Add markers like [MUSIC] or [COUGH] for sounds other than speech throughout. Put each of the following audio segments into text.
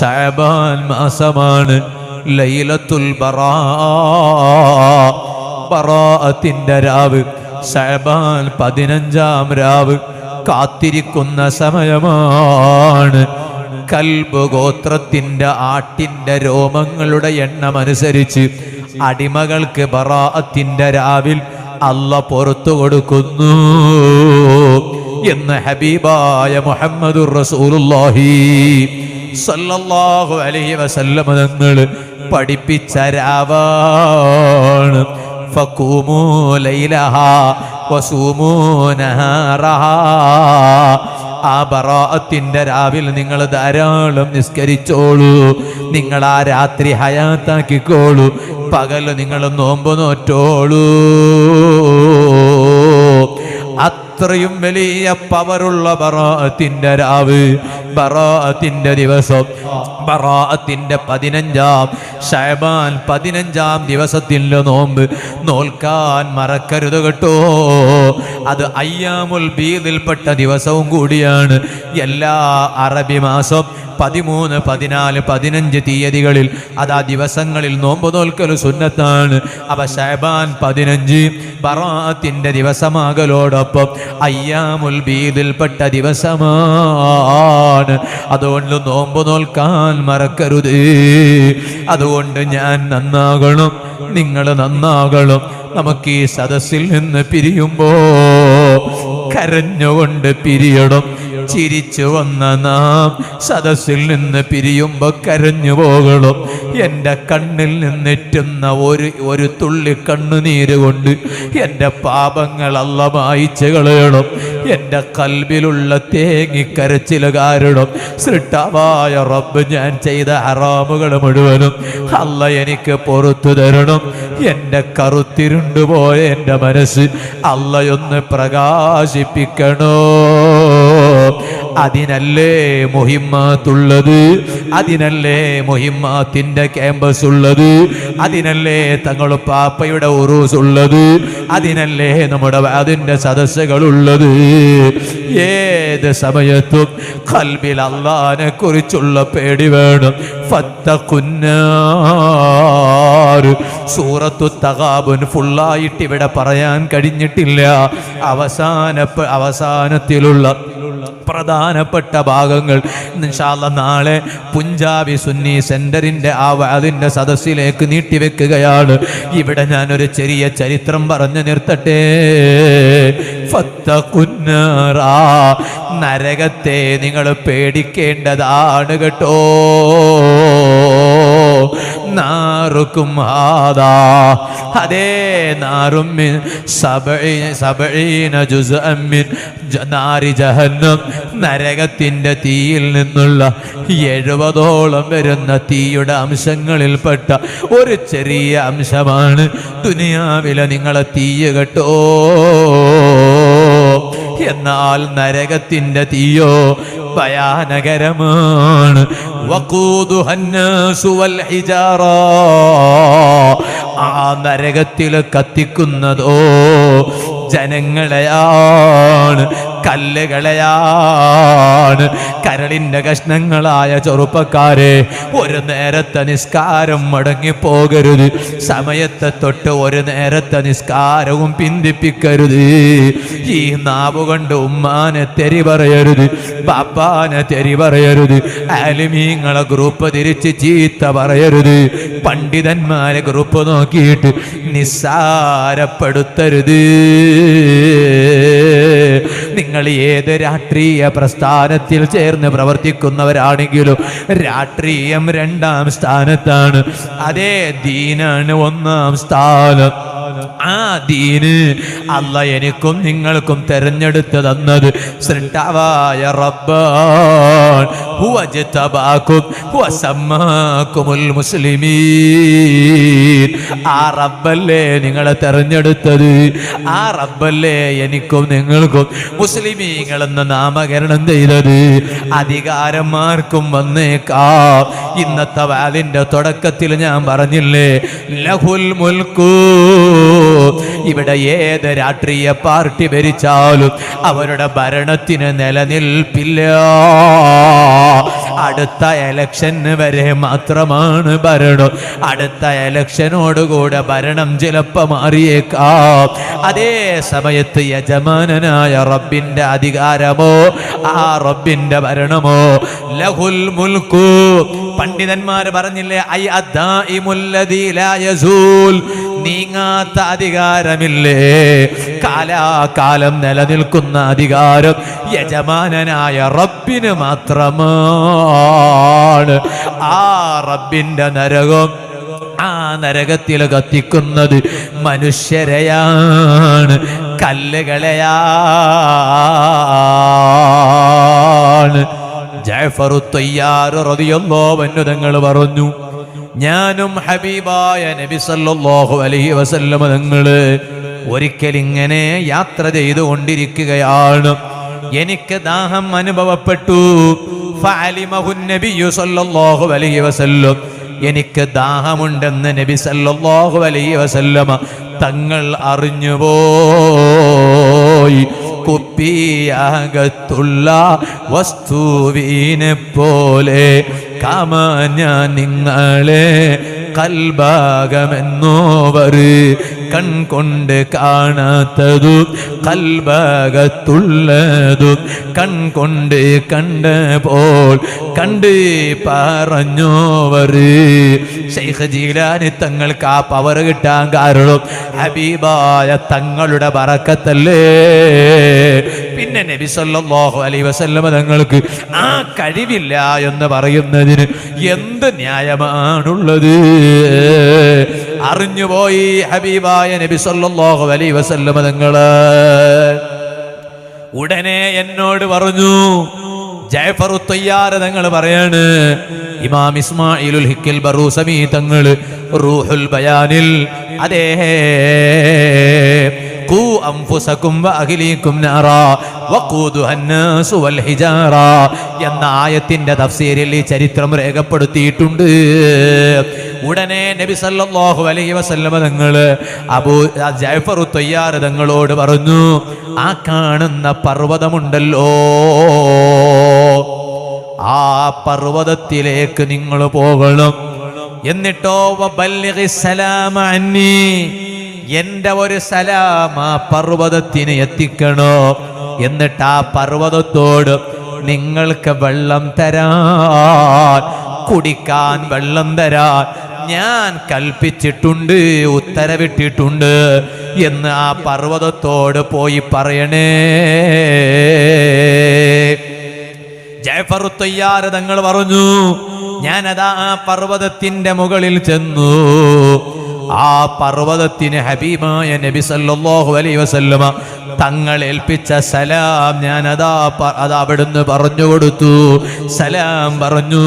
ഷാബാൻ മാസമാണ്. ലൈലത്തുൽ ബറാ. രാവ്. ഷാബാൻ പതിനഞ്ചാം രാവ്. കാത്തിരിക്കുന്ന സമയമാണ്. കൽബ് ഗോത്രത്തിന്റെ ആട്ടിന്റെ രോമങ്ങളുടെ എണ്ണമനുസരിച്ച് അടിമകൾക്ക് ബറാഅത്തിന്റെ രാവിൽ അല്ല പുറത്തു കൊടുക്കുന്നു എന്ന് ഹബീബായ മുഹമ്മദുർ റസൂലുള്ളാഹി. സല്ലല്ലാഹു അലൈഹി വസല്ലമ തങ്ങൾ പഠിപ്പിച്ച രാവാണ്. ഫഖൂമൂ ലൈലഹാ വസൂമൂ നഹാറഹാ. ആ ബറാഅത്തിന്റെ രാവിൽ നിങ്ങൾ ധാരാളം നിസ്കരിച്ചോളൂ. നിങ്ങൾ ആ രാത്രി ഹയാത്താക്കിക്കോളൂ. പകൽ നിങ്ങൾ നോമ്പ് നോറ്റോളൂ. അത്രയും വലിയ പവറുള്ള ബറാഅത്തിന്റെ രാവ് ബറാഅത്തിന്റെ ദിവസം ബറാഅത്തിന്റെ പതിനഞ്ചാം ഷഹബാൻ പതിനഞ്ചാം ദിവസത്തിന്റെ നോമ്പ് നോൽക്കാൻ മറക്കരുത് കേട്ടോ. അത് അയ്യാമുൽ ബീദിൽപ്പെട്ട ദിവസവും കൂടിയാണ്. എല്ലാ അറബി മാസം പതിമൂന്ന് പതിനാല് പതിനഞ്ച് തീയതികളിൽ അത് ആ ദിവസങ്ങളിൽ നോമ്പ് നോൽക്കൽ സുന്നത്താണ്. അവ ഷഹബാൻ പതിനഞ്ച് ബറാത്തിന്റെ ദിവസമാകലോടൊപ്പം അയ്യാമുൽ ബീദിൽപ്പെട്ട ദിവസമാണ് അതുകൊണ്ട് നോമ്പ് നോൽക്കാൻ മറക്കരുതേ. അതുകൊണ്ട് ഞാൻ നന്നാകണം നിങ്ങൾ നന്നാകണം. നമുക്ക് ഈ സദസ്സിൽ നിന്ന് പിരിയുമ്പോ കരഞ്ഞുകൊണ്ട് പിരിയണം. ചിരിച്ചു വന്ന നാം സദസ്സിൽ നിന്ന് പിരിയുമ്പോ കരഞ്ഞു പോകണം. എന്റെ കണ്ണിൽ നിന്നെറ്റുന്ന ഒരു ഒരു തുള്ളി കണ്ണുനീര് കൊണ്ട് എന്റെ പാപങ്ങൾ അല്ല മായിച്ചു കളയണം [LAUGHS] എന്റെ കൽബിലുള്ള തേങ്ങിക്കരച്ചിൽ കാരണം സൃഷ്ടമായ റബ്ബ് ഞാൻ ചെയ്ത ഹറാമുകൾ മുഴുവനും അല്ല എനിക്ക് പുറത്തു തരണം. എന്റെ കറുത്തിരുണ്ടുപോയ എന്റെ മനസ്സ് അല്ലയൊന്ന് പ്രകാശിപ്പിക്കണോ? അതിനല്ലേ മുഹിമ്മാത്തുള്ളത് അതിനല്ലേ മുഹിമ്മത്തിന്റെ ക്യാമ്പസ് ഉള്ളത് അതിനല്ലേ തങ്ങൾ പാപ്പയുടെ ഉറൂസ് ഉള്ളത് അതിനല്ലേ നമ്മുടെ അതിന്റെ സദസ്സുകൾ ഉള്ളത് ഏത് സമയത്തും കൽബിൽ അള്ളാനെ കുറിച്ചുള്ള പേടി വേണം. സൂറത്തു തകാബുൻ ഫുള്ളായിട്ട് ഇവിടെ പറയാൻ കഴിഞ്ഞിട്ടില്ല. അവസാന അവസാനത്തിലുള്ള പ്രധാനപ്പെട്ട ഭാഗങ്ങൾ. നാളെ പുഞ്ചാബി സുന്നി സെന്ററിന്റെ ആ അതിന്റെ സദസ്സിലേക്ക് നീട്ടിവെക്കുകയാണ്. ഇവിടെ ഞാൻ ഒരു ചെറിയ ചരിത്രം പറഞ്ഞു നിർത്തട്ടെ. നരകത്തെ നിങ്ങൾ പേടിക്കേണ്ടതാണ് കേട്ടോ. നാറുക്കും ഹാദാ. അതേ നാറും ജുസ്അൻ മിൻ നാരി ജഹന്നം. നരകത്തിന്റെ തീയിൽ നിന്നുള്ള എഴുപതോളം വരുന്ന തീയുടെ അംശങ്ങളിൽപ്പെട്ട ഒരു ചെറിയ അംശമാണ് ദുനിയാവിലെ നിങ്ങളെ തീയ കെട്ടോ. എന്നാൽ നരകത്തിന്റെ തീയോ ഭയാനകരമാണ്. ആ നരകത്തിൽ കത്തിക്കുന്നതോ ജനങ്ങളെയാണ്. കല്ലുകളെയാണ്. കരളിന്റെ കഷ്ണങ്ങളായ ചെറുപ്പക്കാരെ ഒരു നേരത്തെ നിസ്കാരം മടങ്ങിപ്പോകരുത്. സമയത്തെ തൊട്ട് ഒരു നേരത്തെ നിസ്കാരവും പിന്തിപ്പിക്കരുത്. ഈ നാവ് കൊണ്ട് ഉമ്മാനെ തെരി പറയരുത് പാപ്പാനെ തെരി പറയരുത് ആലിമീങ്ങളെ ഗ്രൂപ്പ് തിരിച്ച് ചീത്ത പറയരുത്. പണ്ഡിതന്മാരെ ഗ്രൂപ്പ് നോക്കിയിട്ട് നിസ്സാരപ്പെടുത്തരുത്. നിങ്ങൾ ഏത് രാഷ്ട്രീയ പ്രസ്ഥാനത്തിൽ ചേർന്ന് പ്രവർത്തിക്കുന്നവരാണെങ്കിലും രാഷ്ട്രീയം രണ്ടാം സ്ഥാനത്താണ്. അതേ ദീനാണ് ഒന്നാം സ്ഥാനം. ആ ദീന് അല്ല എനിക്കും നിങ്ങൾക്കും തെരഞ്ഞെടുത്ത് തന്നത്. സൃഷ്ടാവായ റബ്ബാൻ ഹുവ ഹുവ മുസ്ലിമീൻ. ആ റബ്ബല്ലേ നിങ്ങളെ തെരഞ്ഞെടുത്തത്. ആ റബ്ബല്ലേ എനിക്കും നിങ്ങൾക്കും മുസ്ലിമീങ്ങളെന്ന് നാമകരണം ചെയ്തത്. അധികാരന്മാർക്കും വന്നേക്കാം. ഇന്നത്തെ വാലിന്റെ തുടക്കത്തിൽ ഞാൻ പറഞ്ഞില്ലേ ലഹുൽ മുൽക്കൂ. ഇവിടെ ഏത് രാഷ്ട്രീയ പാർട്ടി ഭരിച്ചാലും അവരുടെ ഭരണത്തിന് നിലനിൽപ്പില്ല. അടുത്ത എലക്ഷന് വരെ മാത്രമാണ് ഭരണം. അടുത്ത എലക്ഷനോടുകൂടെ ഭരണം ചിലപ്പോ മാറിയേക്കാം. അതേ സമയത്ത് യജമാനനായ റബ്ബിന്റെ അധികാരമോ ആ റബ്ബിന്റെ ഭരണമോ ലഹുൽ മുൽക്കു. പണ്ഡിതന്മാർ പറഞ്ഞില്ലേ ഐ നീങ്ങാത്ത അധികാരമില്ലേ? കാലാകാലം നിലനിൽക്കുന്ന അധികാരം യജമാനനായ റബ്ബിന് മാത്രമാണ്. ആ റബ്ബിന്റെ നരകം ആ നരകത്തിൽ കത്തിക്കുന്നത് മനുഷ്യരെയാണ് കല്ലുകളെയാണ്. തങ്ങൾ പറഞ്ഞു ഞാനും ഹബീബായ നബി സല്ലല്ലാഹു അലൈഹി വസല്ലമ ഒരിക്കൽ ഇങ്ങനെ യാത്ര ചെയ്തുകൊണ്ടിരിക്കുകയാണ് എനിക്ക് ദാഹം അനുഭവപ്പെട്ടു. എനിക്ക് ദാഹമുണ്ടെന്ന് നബി സല്ലല്ലാഹു അലൈഹി വസല്ലമ തങ്ങൾ അറിഞ്ഞുപോയി. കുപ്പിയകത്തുള്ള വസ്തുവിനെ പോലെ കാമാഞ്ഞ നിങ്ങളെ കൽഭാഗമെന്നോവർ കൺകൊണ്ട് കാണാത്തതും കൽഭാഗത്തുള്ളതും കൺകൊണ്ട് പോൾ കണ്ട് പറഞ്ഞോവർ. ശൈഖ ജീലാനി തങ്ങൾക്ക് ആ പവർ കിട്ടാൻ കാരണം ഹബീബായ തങ്ങളുടെ ബറക്കത്തല്ലേ പിന്നെ നബി സല്ലല്ലാഹു അലൈഹി വസല്ലമ തങ്ങൾക്ക് ആ കഴിവില്ല എന്ന് പറയുന്നതിന് എന്ത് ന്യായമാണുള്ളത്? അറിഞ്ഞുപോയി ഹബീബായ നബി സല്ലല്ലാഹു അലൈഹി വസല്ലമ തങ്ങൾ. ഉടനെ എന്നോട് പറഞ്ഞു ജയഫറു തയ്യാറ് തങ്ങൾ പറയാണ് ഇമാം ഇസ്മായിലുൽ ഹിക്കിൽ ബറൂസമി തങ്ങൾ റൂഹുൽ ബയാനിൽ അതേ കൂ അംഫുസകും അഖിലീക്കും നാറാ. എന്ന ആയത്തിന്റെ തഫ്സീരിൽ ഈ ചരിത്രം രേഖപ്പെടുത്തിയിട്ടുണ്ട്. ഉടനെ നബി സല്ലല്ലാഹു അലൈഹി വസല്ലമ തങ്ങൾ അബൂ ജഅഫറു തയ്യാർ തങ്ങളോട് പറഞ്ഞു ആ കാണുന്ന പർവതമുണ്ടല്ലോ. ആ പർവതത്തിലേക്ക് നിങ്ങൾ പോകണം. എന്നിട്ടോ സലാമ അന്നീ. എന്റെ ഒരു സലാം ആ പർവതത്തിന് എത്തിക്കണോ? എന്നിട്ട് ആ പർവതത്തോട് നിങ്ങൾക്ക് വെള്ളം തരാൻ കുടിക്കാൻ വെള്ളം തരാൻ ഞാൻ കൽപ്പിച്ചിട്ടുണ്ട് ഉത്തരവിട്ടിട്ടുണ്ട് എന്ന് ആ പർവതത്തോട് പോയി പറയണേ. ജയഫറുത്തയ്യാർ തങ്ങൾ പറഞ്ഞു ഞാനതാ ആ പർവതത്തിന്റെ മുകളിൽ ചെന്നു. ആ പർവതത്തിന് ഹബീബായ നബി സല്ലല്ലാഹു അലൈഹി വസല്ലമ തങ്ങൾ ഏൽപ്പിച്ച സലാം ഞാൻ അതാ അത് അവിടുന്ന് പറഞ്ഞു കൊടുത്തു. സലാം പറഞ്ഞു.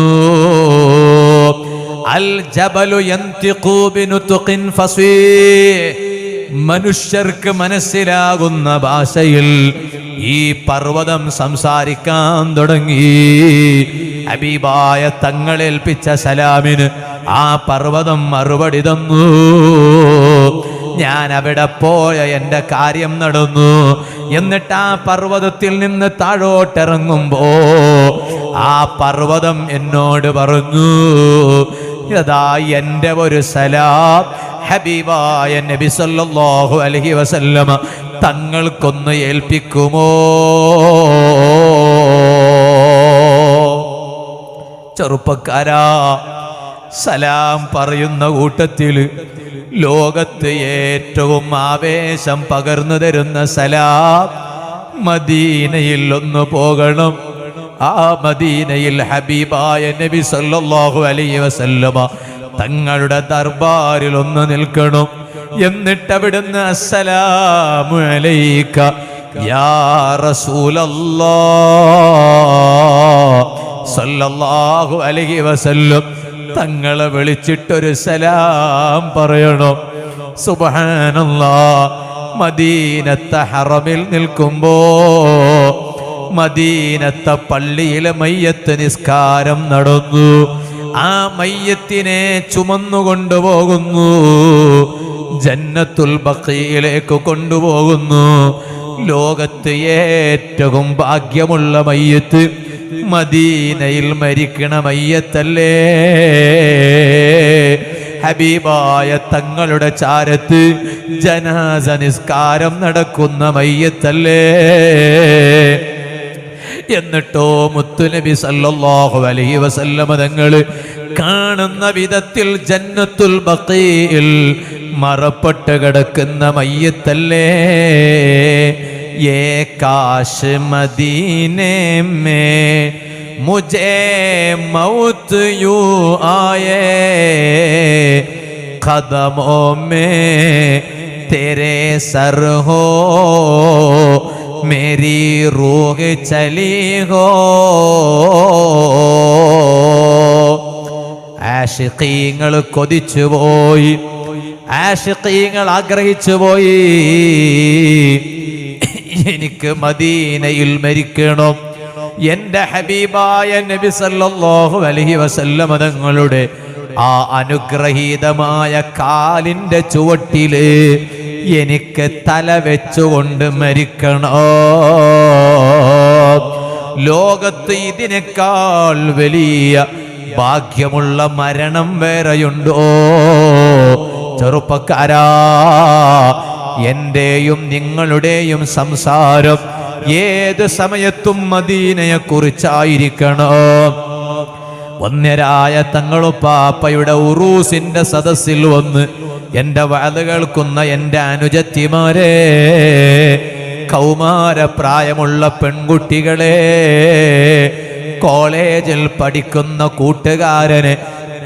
അൽ ജബലു ഫസീ. മനുഷ്യർക്ക് മനസ്സിലാകുന്ന ഭാഷയിൽ ഈ പർവതം സംസാരിക്കാൻ തുടങ്ങി. ഹബീബായ തങ്ങളേൽപ്പിച്ച സലാമിന് ആ പർവതം മറുപടി തന്നു. ഞാൻ അവിടെ പോയ എന്റെ കാര്യം നടന്നു. എന്നിട്ട് ആ പർവതത്തിൽ നിന്ന് താഴോട്ടിറങ്ങുമ്പോ ആ പർവതം എന്നോട് പറഞ്ഞു യഥാ എന്റെ ഒരു സലാം. ഹബീബായ നബി സല്ലല്ലാഹു അലൈഹി വസല്ലമ തങ്ങൾക്കൊന്ന് ഏൽപ്പിക്കുമോ? ചെറുപ്പക്കാരാ സലാം പറയുന്ന കൂട്ടത്തിൽ ലോകത്ത് ഏറ്റവും ആവേശം പകർന്നു തരുന്ന സലാം മദീനയിൽ ഒന്ന് പോകണം. ആ മദീനയിൽ ഹബീബായ നബി സല്ലല്ലാഹു അലൈഹി വസല്ലമ തങ്ങളുടെ ദർബാറിൽ ഒന്ന് നിൽക്കണം. എന്നിട്ട് അവിടുന്ന് അസ്സലാമു അലൈക. യാ റസൂലല്ലാ സല്ലല്ലാഹു അലൈഹി വസല്ലം. തങ്ങളെ വിളിച്ചിട്ടൊരു സലാം പറയണം. സുബ്ഹാനല്ലാ മദീനത്തെ ഹറമിൽ നിൽക്കുമ്പോ മദീനത്തെ പള്ളിയിലെ മയ്യത്ത് നിസ്കാരം നടന്നു. ആ മയ്യത്തിനെ ചുമന്നുകൊണ്ടുപോകുന്നു. ജന്നത്തുൽ ബക്കയിലേക്ക് കൊണ്ടുപോകുന്നു. ലോകത്ത് ഏറ്റവും ഭാഗ്യമുള്ള മയ്യത്ത് മദീനയിൽ മരിക്കണ മയ്യത്തല്ലേ? ഹബീബായ തങ്ങളുടെ ചാരത്ത് ജനാസ നിസ്കാരം നടക്കുന്ന മയ്യത്തല്ലേ? എന്നിട്ടോ മുത്തുനബി സല്ലല്ലാഹു അലൈഹി വസല്ലമ തങ്ങൾ കാണുന്ന വിധത്തിൽ ജന്നത്തുൽ ബഖീൽ മറപ്പെട്ട് കിടക്കുന്ന മയ്യത്തല്ലേ? ഏ കാശ് മദീനേമേ മുജേ മൗത്ത് ആയേ കദമോ മേ തേരെ സർ ഹോ मेरी रूह चली हो ആഷിഖീങ്ങൾ കൊതിച്ചു പോയി ആഷിഖീങ്ങൾ ആഗ്രഹിച്ചു പോയി എനിക്ക് മദീനയിൽ മരിക്കണം എന്റെ ഹബീബായ നബി സല്ലല്ലാഹു അലൈഹി വസല്ലമ തങ്ങളുടെ ആ അനുഗ്രഹീതമായ കാലിന്റെ ചുവട്ടില് എനിക്ക് തല വെച്ചുകൊണ്ട് മരിക്കണോ? ലോകത്ത് ഇതിനേക്കാൾ വലിയ ഭാഗ്യമുള്ള മരണം വേറെയുണ്ടോ? ചെറുപ്പക്കാരാ എന്റെയും നിങ്ങളുടെയും സംസാരം ഏത് സമയത്തും മദീനയെ കുറിച്ചായിരിക്കണോ വന്യരായ തങ്ങളുപ്പാപ്പയുടെ ഉറൂസിന്റെ സദസ്സിൽ വന്ന് എന്റെ വാത് കേൾക്കുന്ന എന്റെ അനുജത്തിമാരെ കൗമാരപ്രായമുള്ള പെൺകുട്ടികളെ കോളേജിൽ പഠിക്കുന്ന കൂട്ടുകാരന്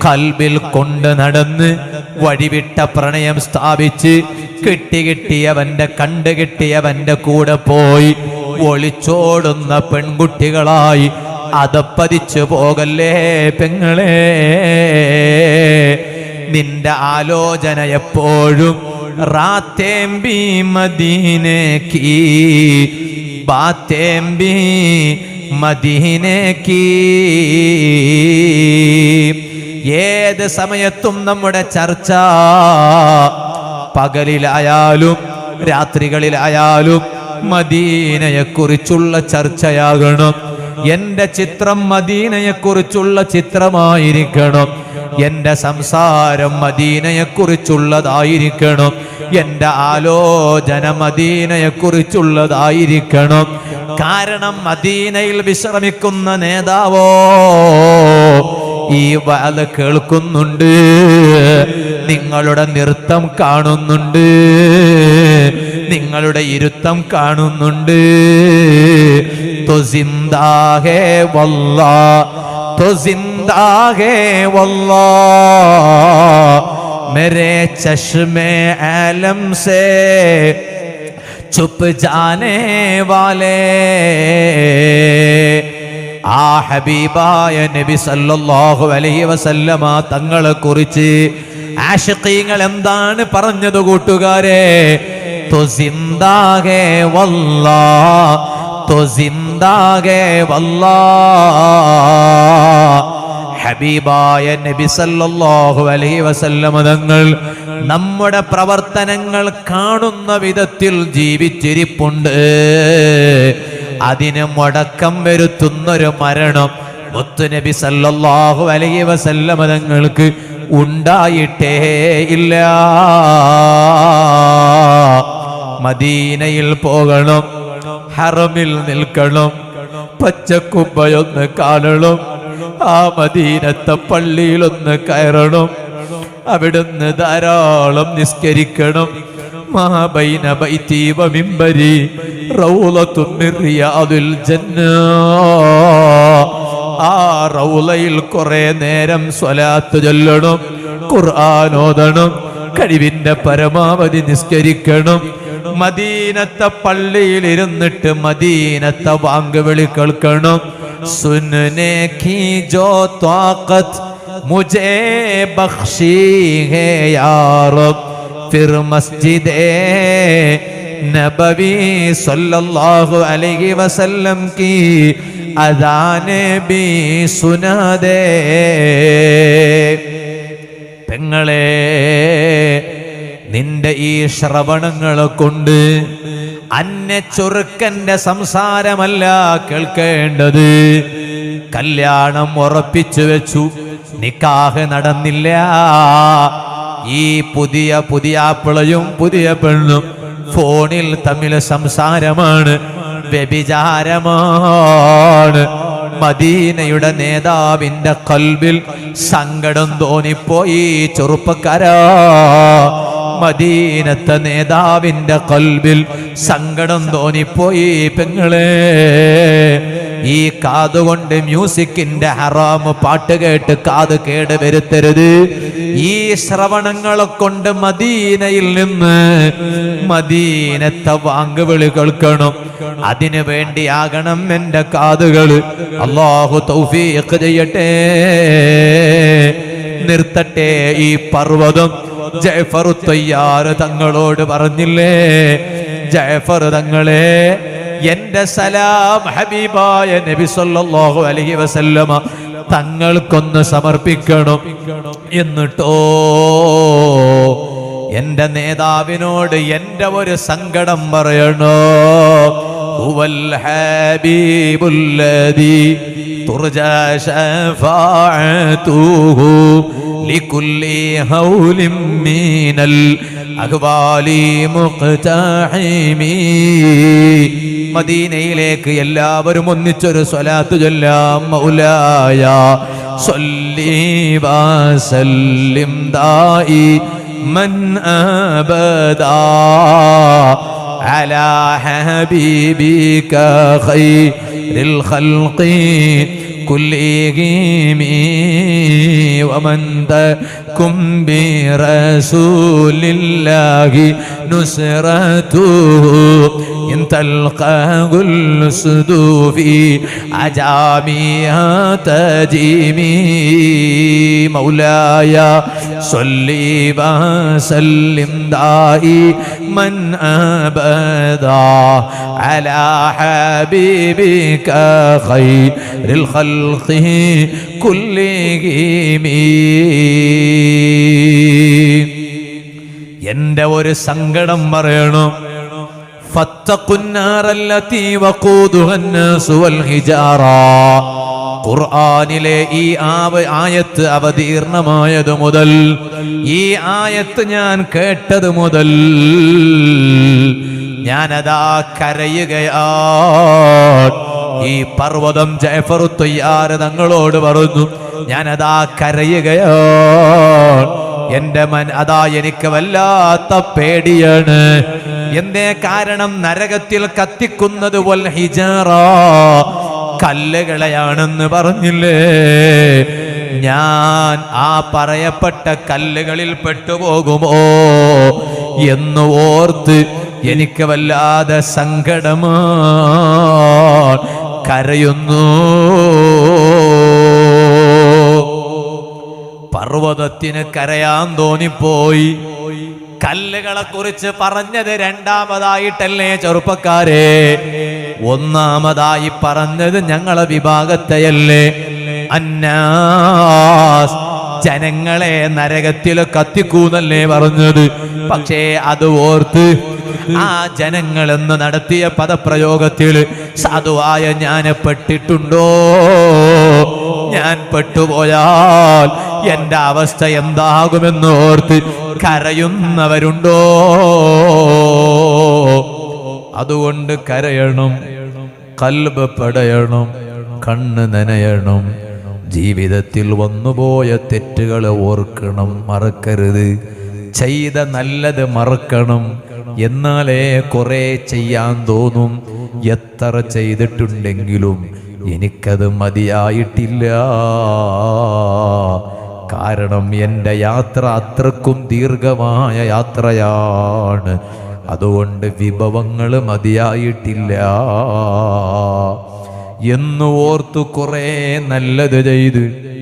കൽബിൽ കൊണ്ട് നടന്ന് വഴിവിട്ട പ്രണയം സ്ഥാപിച്ച് കിട്ടി കിട്ടിയവന്റെ കണ്ടു കിട്ടിയവന്റെ കൂടെ പോയി ഒളിച്ചോടുന്ന പെൺകുട്ടികളായി അതപ്പതിച്ചു പോകല്ലേ പെങ്ങളെ? നിന്റെ ആലോചന എപ്പോഴും റാത്തേമ്പി മദീനേക്ക്. ബാത്തേമ്പി മദീനേക്ക്. ഏത് സമയത്തും നമ്മുടെ ചർച്ച പകലിലായാലും രാത്രികളിലായാലും മദീനയെക്കുറിച്ചുള്ള ചർച്ചയാകണം. എന്റെ ചിത്രം മദീനയെക്കുറിച്ചുള്ള ചിത്രമായിരിക്കണം. എന്റെ സംസാരം മദീനയെക്കുറിച്ചുള്ളതായിരിക്കണം. എന്റെ ആലോചന മദീനയെക്കുറിച്ചുള്ളതായിരിക്കണം. കാരണം മദീനയിൽ വിശ്രമിക്കുന്ന നേതാവോ ഈ വല കേൾക്കുന്നുണ്ട്. നിങ്ങളുടെ നൃത്തം കാണുന്നുണ്ട്. നിങ്ങളുടെ ഇരുത്തം കാണുന്നുണ്ട്. തൊസിന്ദാഹേ വല്ല. തൊസിന്ദ वल्ला तो जिंदा है वल्ला मेरे चश्मे आलम से छुप जाने वाले ആ ഹബീബായ നബി സല്ലല്ലാഹു അലൈഹി വസല്ലമ തങ്ങളെ കുറിച്ച് ആഷിഖീങ്ങൾ എന്താണ് പറഞ്ഞത് കൂട്ടുകാരെ तो जिंदा है वल्ला तो जिंदा है वल्ला ഹബീബായ നബി സല്ലല്ലാഹു അലൈഹി വസല്ലമ തങ്ങൾ നമ്മുടെ പ്രവർത്തനങ്ങൾ കാണുന്ന വിധത്തിൽ ജീവിച്ചിരിപ്പുണ്ട്. അതിന് മുടക്കം വരുത്തുന്നൊരു മരണം മുത്തുനബി സല്ലല്ലാഹു അലൈഹി വസല്ലമ തങ്ങൾക്ക് ഉണ്ടായിട്ടേ ഇല്ല. മദീനയിൽ പോകണം ഹറമിൽ നിൽക്കണം പച്ചക്കുമ്പയൊന്ന് കാണണം ആ മദീനത്തെ പള്ളിയിലൊന്ന് കയറണം. അവിടുന്ന് ധാരാളം നിസ്കരിക്കണം. മാബൈന ബൈത്തി വമിമ്പരി റൗളത്തും മിൻ റിയാദിൽ ജന്ന. ആ റൗലയിൽ കുറെ നേരം സ്വലാത്ത് ചൊല്ലണം ഖുർആൻ ഓതണം കഴിവിന്റെ പരമാവധി നിസ്കരിക്കണം. മദീനത്തെ പള്ളിയിൽ ഇരുന്നിട്ട് മദീനത്തെ വാങ്ക് വിളി കേൾക്കണം. सुनने की जो ताकत मुझे बख्शी है यार फिर मस्जिद नबवी सल्लल्लाहु अलैहि वसल्लम की अजान भी सुना दे പെങ്ങളെ നിന്റെ ഈ ശ്രവണങ്ങളെ കൊണ്ട് അന്യ ചൊറുക്കന്റെ സംസാരമല്ല കേൾക്കേണ്ടത്. കല്യാണം ഉറപ്പിച്ചു വെച്ചു. നിക്കാഹ് നടന്നില്ല. ഈ പുതിയ പുതിയ പിളയും പുതിയ പെണ്ണും ഫോണിൽ തമ്മിൽ സംസാരമാണ്. വ്യഭിചാരമാണ്. മദീനയുടെ നേതാവിന്റെ കൽബിൽ സങ്കടം തോന്നിപ്പോയി ചെറുപ്പക്കാരാ. മദീനത്തെ നേതാവിന്റെ കൽബിൽ സങ്കടം തോന്നിപ്പോയി പെങ്ങളെ. ഈ കാതുകൊണ്ട് മ്യൂസിക്കിന്റെ ഹറാമ് പാട്ട് കേട്ട് കാത് കേട് വരുത്തരുത്. ഈ ശ്രവണങ്ങളെ കൊണ്ട് മദീനയിൽ നിന്ന് മദീനത്തെ വാങ്കുവിളി കേൾക്കണം. അതിനു വേണ്ടിയാകണം എന്റെ കാതുകൾ. അള്ളാഹു തൗഫീഖ് ചെയ്യട്ടെ. നിർത്തട്ടെ ഈ പർവതം. ജയഫർ തയ്യാറ് തങ്ങളോട് പറഞ്ഞില്ലേ? ജയഫർ തങ്ങളെ എന്റെ സലാം ഹബീബായ നബി സല്ലല്ലാഹു അലൈഹി വസല്ലമ തങ്ങൾക്കൊന്ന് സമർപ്പിക്കണം എന്നിട്ടോ. എന്റെ നേതാവിനോട് എന്റെ ഒരു സങ്കടം പറയണോ? ഹബീബുല്ലദീ തുർജാ شفاعته ലികുല്ലി ഹൗലിൻ من الأقبال മുഖ്തഹിമി മദീനയിലേക്ക് എല്ലാവരും ഒന്നിച്ചൊരു സ്വലാത്ത് ചൊല്ലാം മൗലായ സ്വല്ലി വസല്ലിം ദായി മൻ അബദാ. على حبيبك خير الخلق كلهم. ومن تكن برسول الله نصرته إن تلقاه الأسد في أجاميها تجيمي مولاي صلي وسلم دائما أبدا على حبيبك خير الخلق كلهم എന്റെ ഒരു സങ്കടം പറയണം ഫത്തഖുന്നാറല്ലതീ വഖൂദുഹന്നാസു വൽ ഹിജാറ ഖുർആനിലെ ഈ ആവ ആയത്ത് അവതീർണമായത് മുതൽ ഈ ആയത്ത് ഞാൻ കേട്ടത് മുതൽ ഞാനതാ കരയുകയാ ഈ പർവതം ജയഫറു തയ്യാറ് തങ്ങളോട് പറഞ്ഞു ഞാനതാ കരയുകയോ എന്റെ മൻ അതാ എനിക്ക് വല്ലാത്ത പേടിയാണ്. എന്തേ കാരണം? നരകത്തിൽ കത്തിക്കുന്നത് ഹിജാറ. കല്ലുകളെയാണെന്ന് പറഞ്ഞില്ലേ? ഞാൻ ആ പറയപ്പെട്ട കല്ലുകളിൽ പെട്ടുപോകുമോ എന്ന് ഓർത്ത് എനിക്ക് വല്ലാതെ സങ്കടമാ. കരയുന്നു. പർവതത്തിന് കരയാൻ തോന്നിപ്പോയി. കല്ലുകളെ കുറിച്ച് പറഞ്ഞത് രണ്ടാമതായിട്ടല്ലേ ചെറുപ്പക്കാരെ? ഒന്നാമതായി പറഞ്ഞത് ഞങ്ങളെ വിഭാഗത്തെയല്ലേ? അന്നാസ് ജനങ്ങളെ നരകത്തിൽ കത്തിക്കൂന്നല്ലേ പറഞ്ഞത്. പക്ഷേ അത് ഓർത്ത് ആ ജനങ്ങൾ എന്ന് നടത്തിയ പദപ്രയോഗത്തിൽ സാധുവായ ഞാൻ പെട്ടിട്ടുണ്ടോ ഞാൻ പെട്ടുപോയാൽ എന്റെ അവസ്ഥ എന്താകുമെന്ന് ഓർത്ത് കരയുന്നവരുണ്ടോ? അതുകൊണ്ട് കരയണം കൽബ് പടയണം കണ്ണ് നനയണം. ജീവിതത്തിൽ വന്നുപോയ തെറ്റുകൾ ഓർക്കണം മറക്കരുത്. ചെയ്ത നല്ലത് മറക്കണം. എന്നാലേ കുറെ ചെയ്യാൻ തോന്നും. എത്ര ചെയ്തിട്ടുണ്ടെങ്കിലും എനിക്കത് മതിയായിട്ടില്ല. കാരണം എന്റെ യാത്ര അത്രക്കും ദീർഘമായ യാത്രയാണ്. അതുകൊണ്ട് വിഭവങ്ങൾ മതിയായിട്ടില്ല. എന്ന് ഓർത്തു കുറേ നല്ലത് ചെയ്ത്.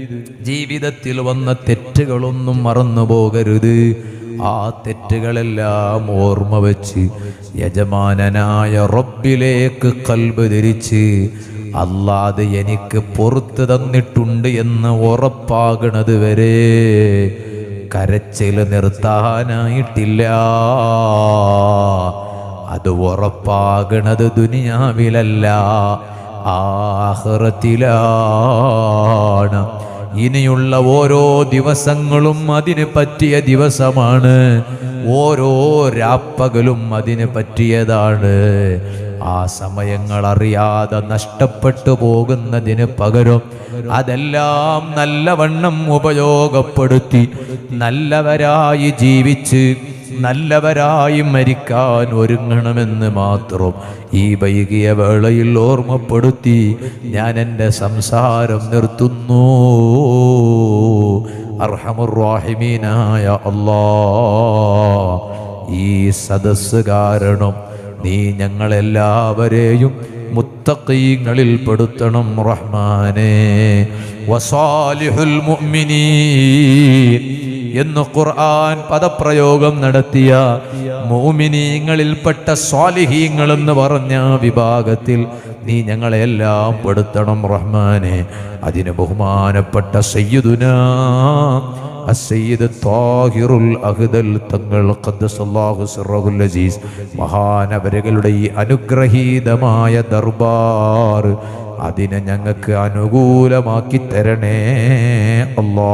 ജീവിതത്തിൽ വന്ന തെറ്റുകളൊന്നും മറന്നു പോകരുത്. ആ തെറ്റുകളെല്ലാം ഓർമ്മ വെച്ച് യജമാനനായ റബ്ബിലേക്ക് കൽബ് ധരിച്ച് അല്ലാതെ എനിക്ക് പുറത്ത് തന്നിട്ടുണ്ട് എന്ന് ഉറപ്പാകണത് വരെ കരച്ചിൽ നിർത്താനായിട്ടില്ല. അത് ഉറപ്പാകണത് ദുനിയാവിലല്ല ആഹ്റത്തിലാണ്. ഇനിയുള്ള ഓരോ ദിവസങ്ങളും അതിന് പറ്റിയ ദിവസമാണ്. ഓരോ രാപ്പകലും അതിന് പറ്റിയതാണ്. ആ സമയങ്ങൾ അറിയാതെ നഷ്ടപ്പെട്ടു പോകുന്നതിന് പകരം അതെല്ലാം നല്ലവണ്ണം ഉപയോഗപ്പെടുത്തി നല്ലവരായി ജീവിച്ച് നല്ലവരായി മരിക്കാൻ ഒരുങ്ങണമെന്ന് മാത്രം ഈ വൈകിയ വേളയിൽ ഓർമ്മപ്പെടുത്തി ഞാൻ എന്റെ സംസാരം നിർത്തുന്നു. അർഹമുറാഹിമീനായ അല്ലാ ഈ സദസ്സ് കാരണം നീ ഞങ്ങളെല്ലാവരെയും മുത്തഖീങ്ങളിൽ പെടുത്തണം റഹ്മാനെ. വസാലിഹുൽ മുഅ്മിനീൻ എന്ന് ഖുർആൻ പദപ്രയോഗം നടത്തിയ മോമിനീങ്ങളിൽപ്പെട്ട സ്വാലിഹീങ്ങൾ എന്ന് പറഞ്ഞ വിഭാഗത്തിൽ നീ ഞങ്ങളെല്ലാം പെടുത്തണം റഹ്മാനെ. അതിന് ബഹുമാനപ്പെട്ട സയ്യിദുനാ അസയ്യിദ് താഹിറുൽ അഹ്ദൽ തങ്ങൾ അസീസ് മഹാനവരകളുടെ ഈ അനുഗ്രഹീതമായ ദർബാർ അതിനെ ഞങ്ങൾക്ക് അനുകൂലമാക്കി തരണേ അല്ലാ